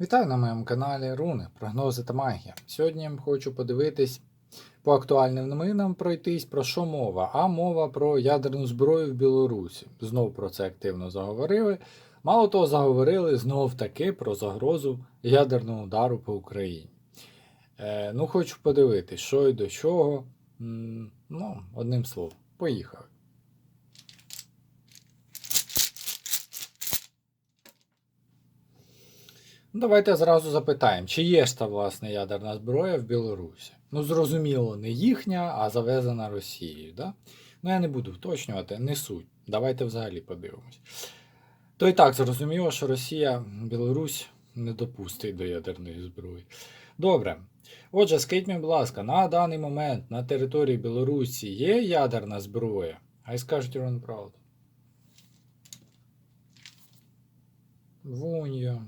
Вітаю на моєму каналі Руни, прогнози та магія. Сьогодні я хочу подивитись по актуальним новинам пройтись про що мова, а мова про ядерну зброю в Білорусі. Знов про це активно заговорили. Мало того, заговорили знов таки про загрозу ядерного удару по Україні. Е, ну, хочу подивитись, що і до чого. М, ну, одним словом, поїхали. Давайте зразу запитаємо, чи є ж та власне ядерна зброя в Білорусі? Ну, зрозуміло, не їхня, а завезена Росією. Да? Ну, я не буду уточнювати, не суть. Давайте взагалі подивимось. То і так зрозуміло, що Росія Білорусь не допустить до ядерної зброї. Добре. Отже, скажіть мені, будь ласка, на даний момент на території Білорусі є ядерна зброя? Хай скажуть вам правду. Вуньо.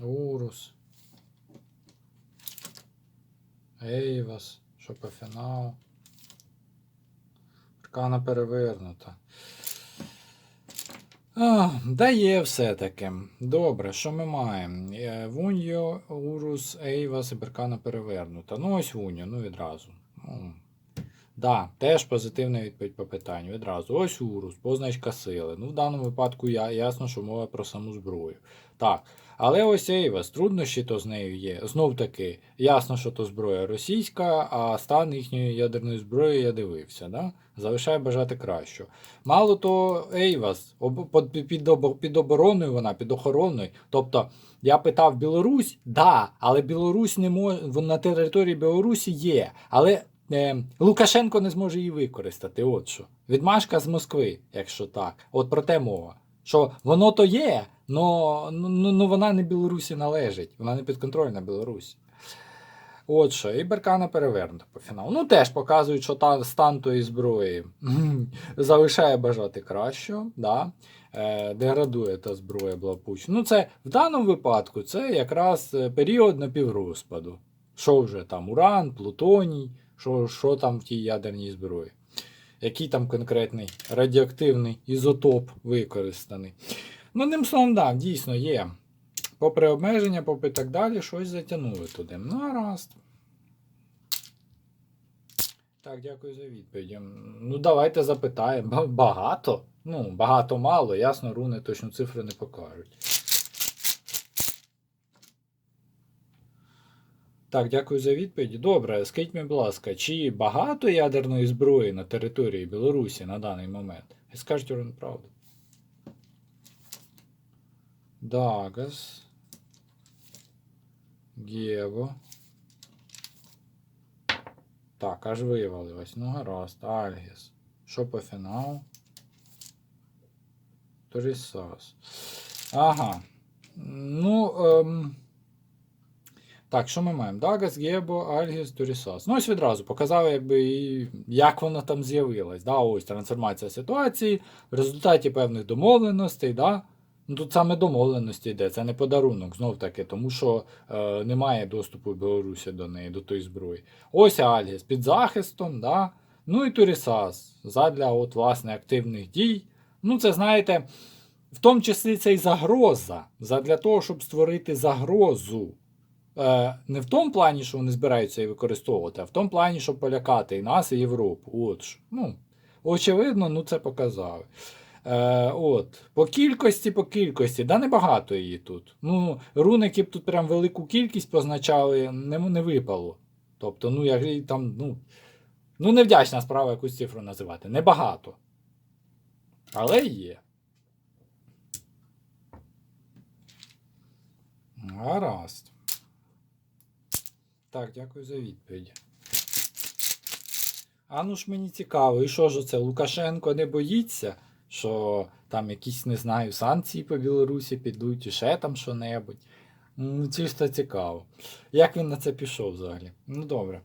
Урус. Ейвас. Шопофінал. Аркана перевернута. А, да є все-таки. Добре, що ми маємо? Е, Вуньо, Урус, Ейвас і Беркана перевернута. Ну, ось Вуньо, ну відразу. Ну, да, теж позитивна відповідь по питанню. Відразу. Ось Урус, позначка сили. Ну, в даному випадку я, ясно, що мова про саму зброю. Так. Але ось Ейвас, труднощі то з нею є. Знов таки, ясно, що то зброя російська, а стан їхньої ядерної зброї я дивився. Да? Залишає бажати кращого. Мало то Ейвас, під обороною вона, під охороною. Тобто, я питав Білорусь, да, але Білорусь не може, на території Білорусі є. Але е, Лукашенко не зможе її використати. От що. Відмашка з Москви, якщо так. От про те мова. Що воно то є, но, ну, ну, ну вона не Білорусі належить, вона не підконтрольна Білорусі. От що, і Беркана перевернута по фіналу. Ну, теж показують, що та, стан тої зброї залишає бажати кращого. Да? Е, деградує та зброя благополучно. Ну, це в даному випадку це якраз е, період напіврозпаду. Що вже там уран, плутоній, що, що там в тій ядерній зброї. Який там конкретний радіоактивний ізотоп використаний. Ну, одним словом, так, дійсно є. Попри обмеження, попри так далі, щось затягнули туди. Ну, гаразд. Так, дякую за відповідь. Ну, давайте запитаємо. Багато? Ну, багато мало, ясно, руни точну цифру не покажуть. Так, дякую за відповідь. Добре, скажіть мені, будь ласка, чи багато ядерної зброї на території Білорусі на даний момент? І скажіть вам правду. Дагас. Гєво. Так, аж вивалилось. Ну гаразд. Альгіс. Що по фіналу? Торісас. Ага. Ну. Ем... Так, що ми маємо? Дагас, Гебо, Альгіс, Торісас. Ну, ось відразу показав, якби, як воно там з'явилось. Да? Ось трансформація ситуації в результаті певних домовленостей. Да? Ну, тут саме домовленості йде, це не подарунок, знов таки, тому що е, немає доступу Білорусі до неї, до тої зброї. Ось Альгіс під захистом, да? ну і Турісас задля от, власне, активних дій. Ну, це знаєте, в тому числі це і загроза, задля того, щоб створити загрозу. Е, не в тому плані, що вони збираються її використовувати, а в тому плані, щоб полякати і нас, і Європу. От. Ну, очевидно, ну це показали. Е, от. По кількості, по кількості, да небагато її тут. Ну, руники б тут прям велику кількість позначали, не, не випало. Тобто, ну, і там, ну, ну, невдячна справа якусь цифру називати. Небагато. Але є. Гаразд. Так, дякую за відповідь. А ну ж мені цікаво, і що ж це? Лукашенко не боїться, що там якісь, не знаю, санкції по Білорусі підуть, і ще там що-небудь. Ну, чисто цікаво. Як він на це пішов взагалі? Ну, добре.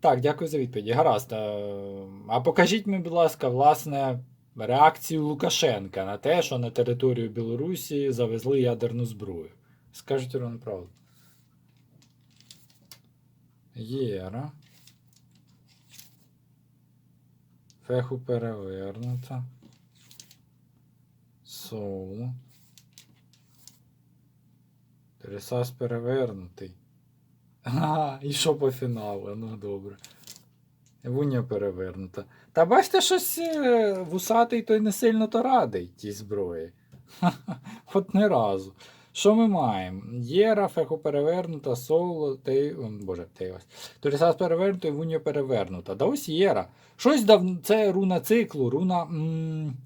Так, дякую за відповідь. Гаразд. е, А покажіть мені, будь ласка, власне, реакцію Лукашенка на те, що на територію Білорусі завезли ядерну зброю. Скажіть вам правду. Єра. Феху перевернута. Соул. Ресас перевернутий. Ага, і що по фіналу? Ну добре. Вуня перевернута. Та бачите, щось е, вусатий той не сильно то радий тій зброї. От не разу. Що ми маємо? Єра, феху перевернута, соло, тей... Боже, тейвас. Торісас перевернута і вуньо перевернута. Да ось Єра. Щось давно. Це руна циклу, руна. М...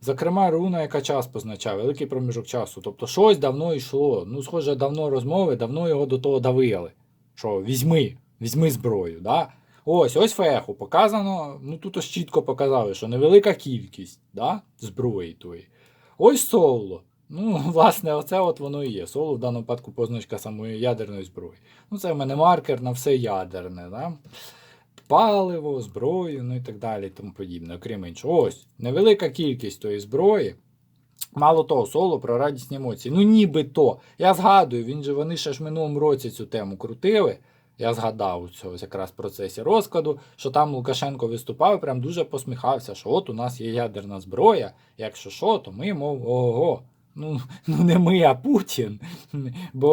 Зокрема, руна, яка час позначає, великий проміжок часу. Тобто щось давно йшло. Ну, схоже, давно розмови, давно його до того давили. Що візьми, візьми зброю. Да? Ось, ось феху. Показано, ну тут ось чітко показали, що невелика кількість да, зброї тої. Ось соло. Ну, власне, оце от воно і є. Соло в даному випадку позначка самої ядерної зброї. Ну, це в мене маркер на все ядерне. Да? Паливо, зброю, ну і так далі, тому подібне, окрім іншого. Ось, невелика кількість тої зброї. Мало того, соло про радісні емоції. Ну, нібито. Я згадую, він же вони ще ж минулому році цю тему крутили. Я згадав цього якраз в процесі розкладу, що там Лукашенко виступав прям дуже посміхався, що от у нас є ядерна зброя, якщо що, то ми, мов, ого. Ну, ну не ми, а Путін. Бо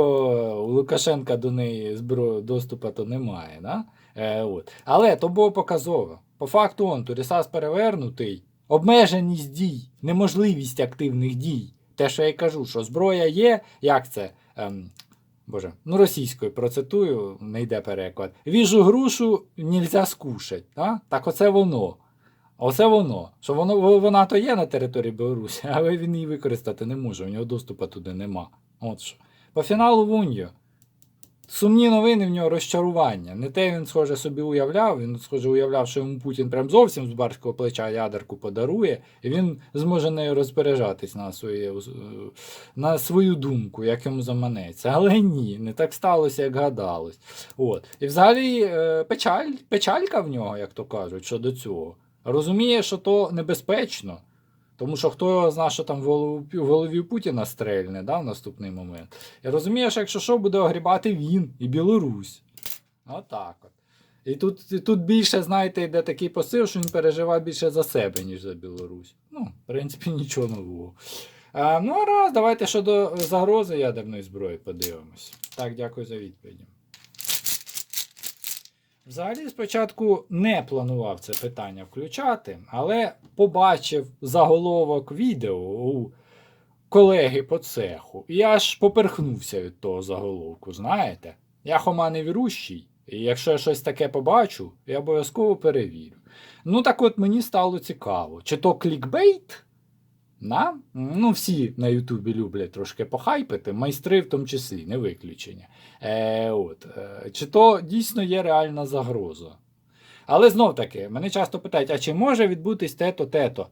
у Лукашенка до неї доступу то немає. Да? Е, от. Але то було показово. По факту он, Турісас перевернутий, обмеженість дій, неможливість активних дій. Те, що я й кажу, що зброя є, як це? Ем, Боже, ну російською процитую, не йде переклад. Віжу грушу нельзя скушать. Да? Так оце воно. Оце воно. Що воно вона то є на території Білорусі, але він її використати не може, у нього доступу туди нема. От що. По фіналу Вуньо. Сумні новини в нього розчарування. Не те він, схоже, собі уявляв. Він, схоже, уявляв, що йому Путін прям зовсім з барського плеча ядерку подарує, і він зможе нею розпоряджатись на, своє, е, на свою думку, як йому заманеться. Але ні, не так сталося, як гадалось. От. І взагалі е, печаль, печалька в нього, як то кажуть, щодо цього. Розуміє, що то небезпечно. Тому що хто його знає, що там в голові Путіна стрельне да, в наступний момент. І розуміє, що якщо що, буде огрібати він і Білорусь. Отак от. І тут, і тут більше, знаєте, йде такий посил, що він переживає більше за себе, ніж за Білорусь. Ну, в принципі, нічого нового. А, ну, а раз, давайте щодо загрози ядерної зброї подивимось. Так, дякую за відповіді. Взагалі, спочатку не планував це питання включати, але побачив заголовок відео у колеги по цеху. І аж поперхнувся від того заголовку, знаєте? Я хома не вірущий, і якщо я щось таке побачу, я обов'язково перевірю. Ну так от мені стало цікаво, чи то клікбейт? На? Ну, всі на Ютубі люблять трошки похайпити, майстри в тому числі, не виключення. Е, от, е, чи то дійсно є реальна загроза? Але знов таки, мене часто питають, а чи може відбутись те-то, те-то?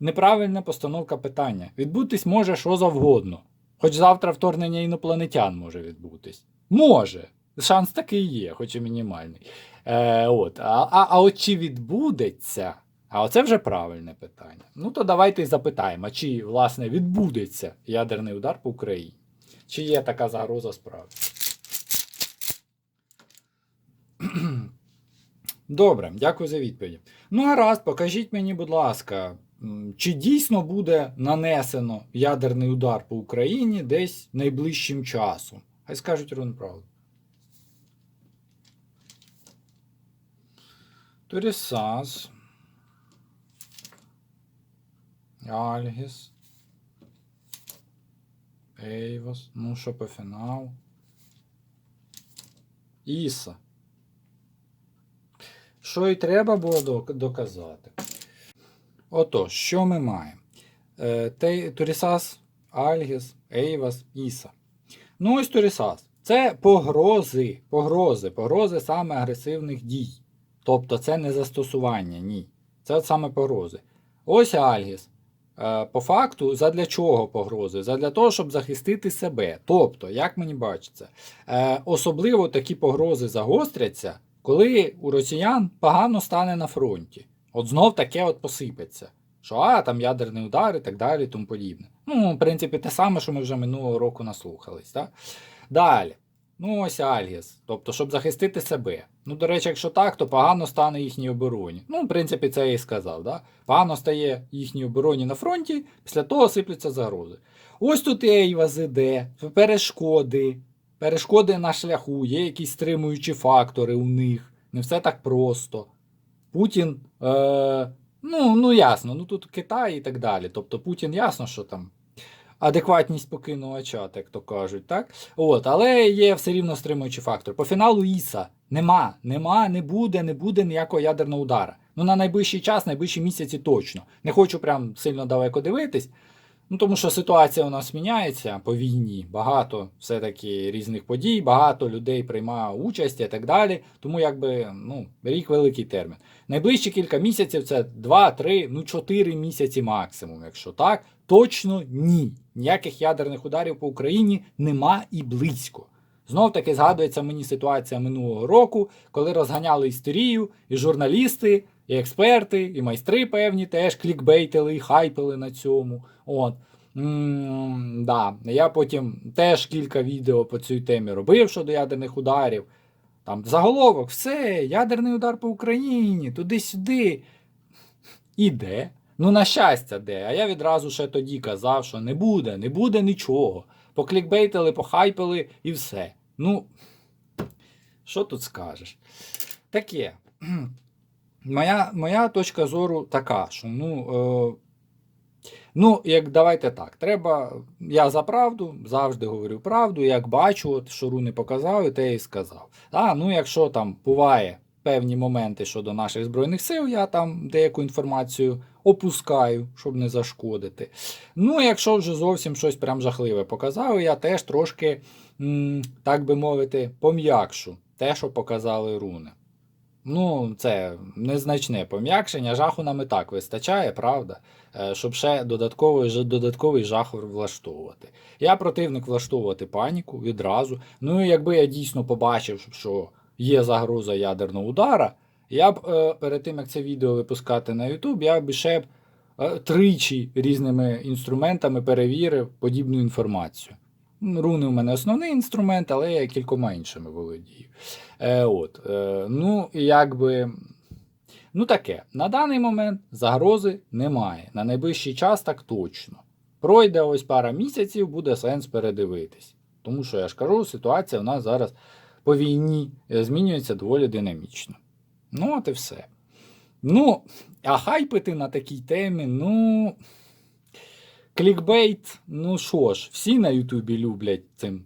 Неправильна постановка питання. Відбутись може що завгодно. Хоч завтра вторгнення інопланетян може відбутись. Може. Шанс такий є, хоч і мінімальний. Е, от. А, а, а от чи відбудеться? А оце вже правильне питання. Ну то давайте запитаємо, чи власне відбудеться ядерний удар по Україні? Чи є така загроза справді? Добре, дякую за відповідь. Ну, гаразд, покажіть мені, будь ласка, чи дійсно буде нанесено ядерний удар по Україні десь найближчим часом? Хай скажуть рун правду. Турісас. Альгіс. Ейвос. Ну, що по фіналу? Іса. Що і треба було доказати. Отож, що ми маємо? Турісас, Альгіс, Ейвас, Іса. Ну, ось Турісас. Це погрози, погрози, погрози саме агресивних дій. Тобто це не застосування, ні. Це саме погрози. Ось Альгіс. Е, По факту, задля чого погрози? Задля того, щоб захистити себе. Тобто, як мені бачиться, е, особливо такі погрози загостряться, коли у росіян погано стане на фронті. От знов таке от посипеться. Що а, там ядерний удар і так далі, тому подібне. Ну, в принципі, те саме, що ми вже минулого року наслухались. Так? Далі. Ну, ось Альгіс. Тобто, щоб захистити себе. Ну, до речі, якщо так, то погано стане їхній обороні. Ну, в принципі, це я і сказав. Да? Погано стає їхній обороні на фронті, після того сипляться загрози. Ось тут Ейваз іде, перешкоди. Перешкоди на шляху, є якісь стримуючі фактори у них. Не все так просто. Путін. Е, ну, ну ясно, ну тут Китай і так далі. Тобто Путін ясно, що там адекватність покинула чат, як то кажуть, так? От, але є все рівно стримуючий фактор. По фіналу Іса нема, нема, не буде, не буде ніякого ядерного удара. Ну, на найближчий час, найближчі місяці точно. Не хочу прям сильно далеко дивитись. Ну, тому що ситуація у нас міняється по війні, багато все-таки різних подій, багато людей приймає участь і так далі. Тому якби ну, рік великий термін. Найближчі кілька місяців це 2, 3, ну 4 місяці максимум. Якщо так, точно ні. Ніяких ядерних ударів по Україні нема і близько. Знов таки згадується мені ситуація минулого року, коли розганяли істерію, і журналісти, і експерти, і майстри певні теж клікбейтили і хайпили на цьому. От. м да. Я потім теж кілька відео по цій темі робив щодо ядерних ударів. Там заголовок, все, ядерний удар по Україні, туди-сюди. І де? Ну, на щастя, де. А я відразу ще тоді казав, що не буде, не буде нічого. Поклікбейтили, похайпили і все. Ну, що тут скажеш? Таке. Моя, моя точка зору така, що ну. Е, Ну, як давайте так, треба. Я за правду завжди говорю правду. Як бачу, от, що руни показали, те і сказав. А, ну, якщо там буває певні моменти щодо наших збройних сил, я там деяку інформацію опускаю, щоб не зашкодити. Ну, якщо вже зовсім щось прям жахливе показали, я теж трошки, так би мовити, пом'якшу те, що показали руни. Ну, це незначне пом'якшення, жаху нам і так вистачає, правда? Е, Щоб ще додатковий, додатковий жах влаштовувати. Я противник влаштовувати паніку відразу. Ну якби я дійсно побачив, що є загроза ядерного удара, я б е, перед тим, як це відео випускати на YouTube, я б ще б е, тричі різними інструментами перевірив подібну інформацію. Руни у мене основний інструмент, але я кількома іншими володію. Е, от, е, ну, якби. Ну таке, на даний момент загрози немає. На найближчий час так точно. Пройде ось пара місяців, буде сенс передивитись. Тому що я ж кажу, ситуація у нас зараз по війні е, змінюється доволі динамічно. Ну, от і все. Ну, а хайпити на такій темі, ну. Клікбейт, ну що ж, всі на Ютубі люблять цим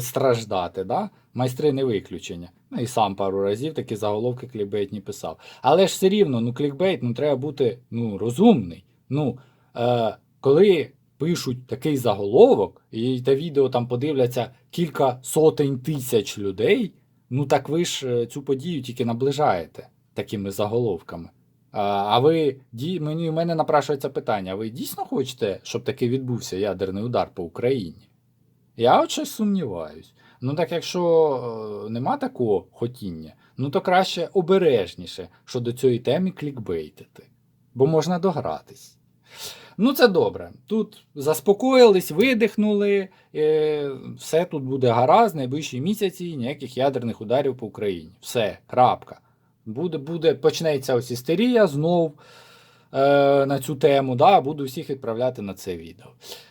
страждати, да? майстри не виключення. Ну і сам пару разів такі заголовки клікбейтні писав. Але ж все рівно, ну клікбейт, ну треба бути ну, розумний. Ну, е, коли пишуть такий заголовок, і те відео там подивляться кілька сотень тисяч людей, ну так ви ж е, цю подію тільки наближаєте такими заголовками. А, ви мені, у мене напрашується питання: ви дійсно хочете, щоб таки відбувся ядерний удар по Україні? Я от щось сумніваюсь. Ну так якщо е, нема такого хотіння, ну то краще обережніше щодо цієї теми клікбейтити, бо можна догратись. Ну, це добре. Тут заспокоїлись, видихнули, е, все тут буде гаразд, найближчі місяці, ніяких ядерних ударів по Україні. Все, крапка. Буде, буде, почнеться ось істерія знов е, на цю тему. Да, Буду всіх відправляти на це відео.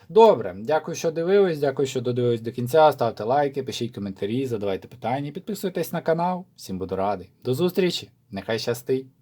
Добре, дякую, що дивились, дякую, що додивились до кінця. Ставте лайки, пишіть коментарі, задавайте питання, підписуйтесь на канал. Всім буду радий. До зустрічі! Нехай щастить!